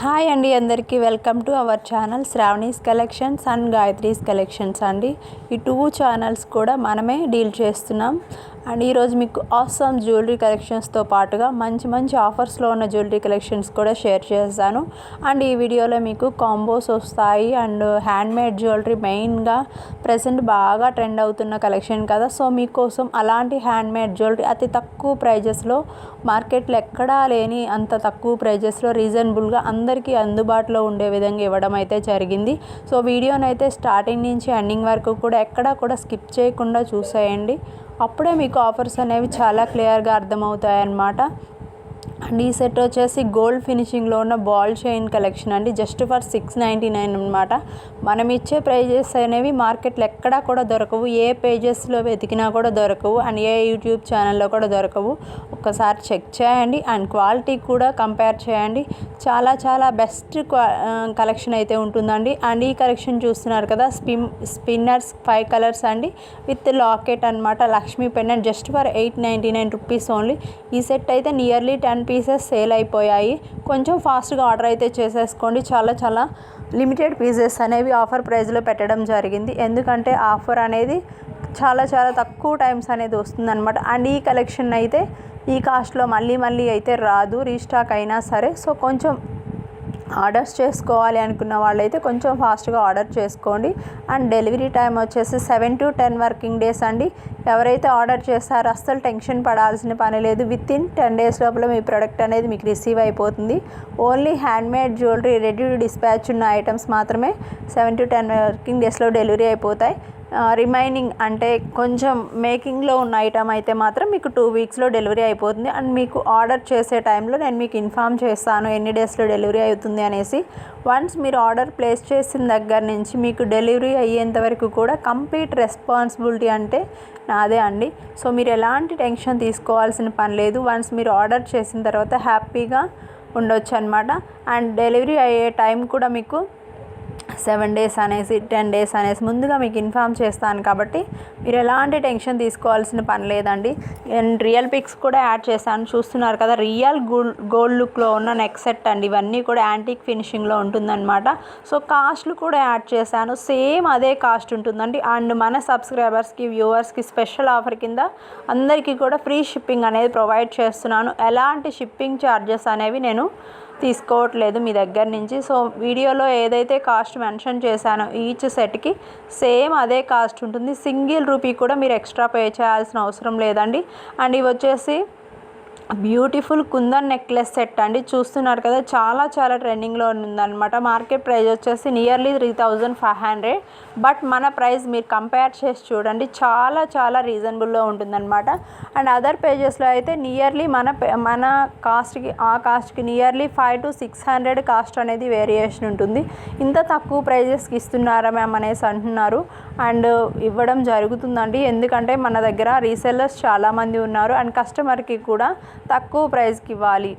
Hi అండి అందరికీ. Welcome to our channel Shravani's collections and Gayatri's collections అండి. ఈ టూ ఛానల్స్ కూడా మనమే డీల్ చేస్తున్నాం. అండ్ ఈరోజు మీకు ఆసమ్ జ్యువెలరీ కలెక్షన్స్తో పాటుగా మంచి మంచి ఆఫర్స్లో ఉన్న జ్యువెలరీ కలెక్షన్స్ కూడా షేర్ చేస్తాను అండ్ ఈ వీడియోలో మీకు కాంబోస్ వస్తాయి. అండ్ హ్యాండ్మేడ్ జ్యువెలరీ మెయిన్గా ప్రజెంట్ బాగా ట్రెండ్ అవుతున్న కలెక్షన్ కదా. సో మీకోసం అలాంటి హ్యాండ్మేడ్ జ్యువెలరీ అతి తక్కువ ప్రైజెస్లో మార్కెట్లో ఎక్కడా లేని అంత తక్కువ ప్రైజెస్లో రీజనబుల్గా అందరికీ అందుబాటులో ఉండే విధంగా ఇవ్వడం అయితే జరిగింది. సో వీడియోనైతే అయితే స్టార్టింగ్ నుంచి ఎండింగ్ వరకు కూడా ఎక్కడా కూడా స్కిప్ చేయకుండా చూసేయండి. అప్పుడే మీకు ఆఫర్స్ అనేవి చాలా క్లియర్గా అర్థమవుతాయి అన్నమాట అండ్ ఈ సెట్ వచ్చేసి గోల్డ్ ఫినిషింగ్లో ఉన్న బాల్ చైన్ కలెక్షన్ అండి. Just for six ninety nine అనమాట మనం ఇచ్చే ప్రైజెస్ అనేవి మార్కెట్లో ఎక్కడా కూడా దొరకవు. ఏ పేజెస్లో వెతికినా కూడా దొరకవు. అండ్ ఏ యూట్యూబ్ ఛానల్లో కూడా దొరకవు. ఒక్కసారి చెక్ చేయండి. అండ్ క్వాలిటీ కూడా కంపేర్ చేయండి. చాలా చాలా బెస్ట్ కలెక్షన్ అయితే ఉంటుందండి. అండ్ ఈ కలెక్షన్ చూస్తున్నారు కదా స్పిన్ స్పిన్నర్స్ ఫైవ్ కలర్స్ అండి. విత్ లాకెట్ అనమాట Lakshmi pen and just for eight ninety nine rupees only. ఈ సెట్ అయితే నియర్లీ టెన్ పీసెస్ సేల్ అయిపోయాయి. కొంచెం ఫాస్ట్గా ఆర్డర్ అయితే చేసేసుకోండి. చాలా చాలా లిమిటెడ్ పీసెస్ అనేవి ఆఫర్ ప్రైస్లో పెట్టడం జరిగింది. ఎందుకంటే ఆఫర్ అనేది చాలా చాలా తక్కువ టైమ్స్ అనేది వస్తుందన్నమాట. అండ్ ఈ కలెక్షన్ అయితే ఈ కాస్ట్లో మళ్ళీ మళ్ళీ అయితే రాదు. రీస్టాక్ అయినా సరే. సో కొంచెం ఆర్డర్స్ చేసుకోవాలి అనుకున్న వాళ్ళైతే కొంచెం ఫాస్ట్గా ఆర్డర్ చేసుకోండి. అండ్ డెలివరీ టైం వచ్చేసి seven to ten working days అండి. ఎవరైతే ఆర్డర్ చేస్తారో అస్సలు టెన్షన్ పడాల్సిన పని లేదు. విత్ ఇన్ టెన్ డేస్ లోపల మీ ప్రోడక్ట్ అనేది మీకు రిసీవ్ అయిపోతుంది. Only handmade jewellery ready to dispatch ఉన్న ఐటమ్స్ మాత్రమే సెవెన్ టు టెన్ వర్కింగ్ డేస్లో డెలివరీ అయిపోతాయి. రిమైనింగ్ అంటే కొంచెం మేకింగ్లో ఉన్న ఐటమ్ అయితే మాత్రం మీకు టూ వీక్స్లో డెలివరీ అయిపోతుంది. అండ్ మీకు ఆర్డర్ చేసే టైంలో నేను మీకు ఇన్ఫామ్ చేస్తాను ఎన్ని డేస్లో డెలివరీ అవుతుంది అనేసి. వన్స్ మీరు ఆర్డర్ ప్లేస్ చేసిన దగ్గర నుంచి మీకు డెలివరీ అయ్యేంత వరకు కూడా కంప్లీట్ రెస్పాన్సిబిలిటీ అంటే నాదే అండి. సో మీరు ఎలాంటి టెన్షన్ తీసుకోవాల్సిన పని లేదు. వన్స్ మీరు ఆర్డర్ చేసిన తర్వాత హ్యాపీగా ఉండొచ్చు అనమాట అండ్ డెలివరీ అయ్యే టైం కూడా మీకు సెవెన్ డేస్ అనేసి టెన్ డేస్ అనేసి ముందుగా మీకు ఇన్ఫామ్ చేస్తాను కాబట్టి మీరు ఎలాంటి టెన్షన్ తీసుకోవాల్సిన పని లేదండి. నేను రియల్ పిక్స్ కూడా యాడ్ చేశాను. చూస్తున్నారు కదా రియల్ గోల్డ్ గోల్డ్ లుక్లో ఉన్న నెక్ సెట్ అండి. ఇవన్నీ కూడా యాంటిక్ ఫినిషింగ్లో ఉంటుందన్నమాట. సో కాస్ట్లు కూడా యాడ్ చేశాను. సేమ్ అదే కాస్ట్ ఉంటుందండి. అండ్ మన సబ్స్క్రైబర్స్కి వ్యూవర్స్కి స్పెషల్ ఆఫర్ కింద అందరికీ కూడా ఫ్రీ షిప్పింగ్ అనేది ప్రొవైడ్ చేస్తున్నాను. ఎలాంటి షిప్పింగ్ ఛార్జెస్ అనేవి నేను తీసుకోవట్లేదు మీ దగ్గర నుంచి. సో వీడియోలో ఏదైతే కాస్ట్ మెన్షన్ చేశానో ఈచ్ సెట్కి సేమ్ అదే కాస్ట్ ఉంటుంది. సింగిల్ రూపీ కూడా మీరు ఎక్స్ట్రా పే చేయాల్సిన అవసరం లేదండి. అండ్ ఇవి వచ్చేసి బ్యూటిఫుల్ కుందన్ నెక్లెస్ సెట్ అండి. చూస్తున్నారు కదా చాలా చాలా ట్రెండింగ్లో ఉందన్నమాట. మార్కెట్ ప్రైస్ వచ్చేసి nearly three thousand five hundred. But మన ప్రైస్ మీరు కంపేర్ చేసి చూడండి చాలా చాలా రీజనబుల్లో ఉంటుందన్నమాట. అండ్ అదర్ పేజెస్లో అయితే నియర్లీ మన మన కాస్ట్కి ఆ కాస్ట్కి nearly five to six hundred cost అనేది వేరియేషన్ ఉంటుంది. ఇంత తక్కువ ప్రైజెస్కి ఇస్తున్నారా మ్యామ్ అనేసి అంటున్నారు. అండ్ ఇవ్వడం జరుగుతుందండి. ఎందుకంటే మన దగ్గర రీసెల్లర్స్ చాలామంది ఉన్నారు. అండ్ కస్టమర్కి కూడా తక్కువ ప్రైస్కి ఇవ్వాలి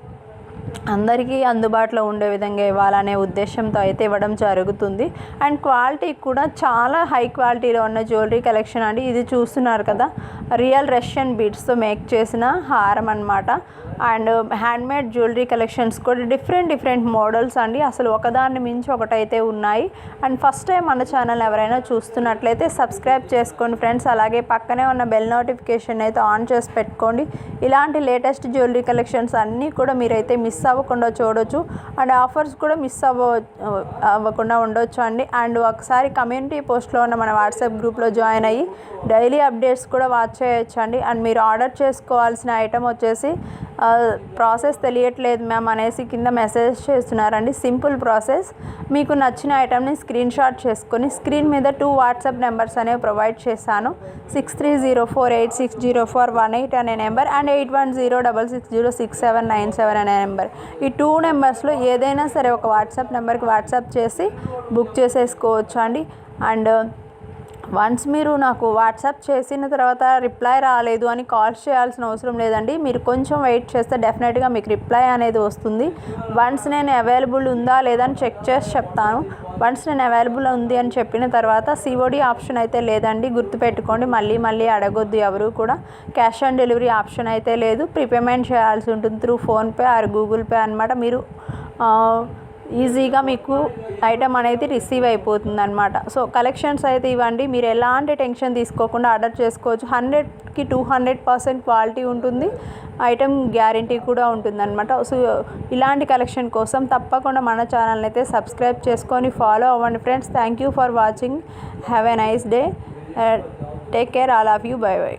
అందరికీ అందుబాటులో ఉండే విధంగా ఇవ్వాలనే ఉద్దేశంతో అయితే ఇవ్వడం జరుగుతుంది. అండ్ క్వాలిటీ కూడా చాలా హై క్వాలిటీలో ఉన్న జ్యువెలరీ కలెక్షన్ అండి. ఇది చూస్తున్నారు కదా రియల్ రష్యన్ బీడ్స్తో మేక్ చేసిన హారం అనమాట అండ్ హ్యాండ్మేడ్ జ్యువెలరీ కలెక్షన్స్ కూడా డిఫరెంట్ డిఫరెంట్ మోడల్స్ అండి. అసలు ఒకదాన్ని మించి ఒకటైతే ఉన్నాయి. అండ్ ఫస్ట్ టైం మన ఛానల్ ఎవరైనా చూస్తున్నట్లయితే సబ్స్క్రైబ్ చేసుకోండి ఫ్రెండ్స్. అలాగే పక్కనే ఉన్న బెల్ నోటిఫికేషన్ అయితే ఆన్ చేసి పెట్టుకోండి. ఇలాంటి లేటెస్ట్ జ్యువెలరీ కలెక్షన్స్ అన్నీ కూడా మీరైతే మిస్ మిస్ అవ్వకుండా చూడొచ్చు. అండ్ ఆఫర్స్ కూడా మిస్ అవ్వ అవ్వకుండా ఉండొచ్చు అండి. అండ్ ఒకసారి కమ్యూనిటీ పోస్ట్లో ఉన్న మన వాట్సాప్ గ్రూప్లో జాయిన్ అయ్యి డైలీ అప్డేట్స్ కూడా వాచ్ చేయొచ్చు అండి అండ్ మీరు ఆర్డర్ చేసుకోవాల్సిన ఐటమ్ వచ్చేసి ప్రాసెస్ తెలియట్లేదు మ్యామ్ అనేసి కింద మెసేజ్ చేస్తున్నారండి. Simple process. మీకు నచ్చిన ఐటమ్ని స్క్రీన్ షాట్ చేసుకొని స్క్రీన్ మీద టూ వాట్సాప్ నెంబర్స్ అనేవి ప్రొవైడ్ చేశాను. Six three zero four eight six zero four one eight అనే number and eight one zero double six zero six seven nine seven అనే number. ఈ టూ నెంబర్స్లో ఏదైనా సరే ఒక వాట్సాప్ నెంబర్కి వాట్సాప్ చేసి బుక్ చేసేసుకోవచ్చు అండి అండ్ వన్స్ మీరు నాకు వాట్సాప్ చేసిన తర్వాత రిప్లై రాలేదు అని కాల్ చేయాల్సిన అవసరం లేదండి. మీరు కొంచెం వెయిట్ చేస్తే డెఫినెట్గా మీకు రిప్లై అనేది వస్తుంది. వన్స్ నేను అవైలబుల్ ఉందా లేదా అని చెక్ చేసి చెప్తాను. వన్స్ నేను అవైలబుల్ ఉంది అని చెప్పిన తర్వాత సిఓడి ఆప్షన్ అయితే లేదండి. గుర్తుపెట్టుకోండి మళ్ళీ మళ్ళీ అడగొద్దు ఎవరు కూడా. క్యాష్ ఆన్ డెలివరీ ఆప్షన్ అయితే లేదు. ప్రీపేమెంట్ చేయాల్సి ఉంటుంది through PhonePe or Google Pay అనమాట మీరు ఈజీగా మీకు ఐటమ్ అనేది రిసీవ్ అయిపోతుంది అనమాట సో కలెక్షన్స్ అయితే ఇవ్వండి. మీరు ఎలాంటి టెన్షన్ తీసుకోకుండా ఆర్డర్ చేసుకోవచ్చు. హండ్రెడ్కి టూ హండ్రెడ్ పర్సెంట్ క్వాలిటీ ఉంటుంది. ఐటమ్ గ్యారంటీ కూడా ఉంటుందన్నమాట. సో ఇలాంటి కలెక్షన్ కోసం తప్పకుండా మన ఛానల్ని అయితే సబ్స్క్రైబ్ చేసుకొని ఫాలో అవ్వండి friends. Thank you for watching. Have a nice day. Take care. All of you. Bye bye.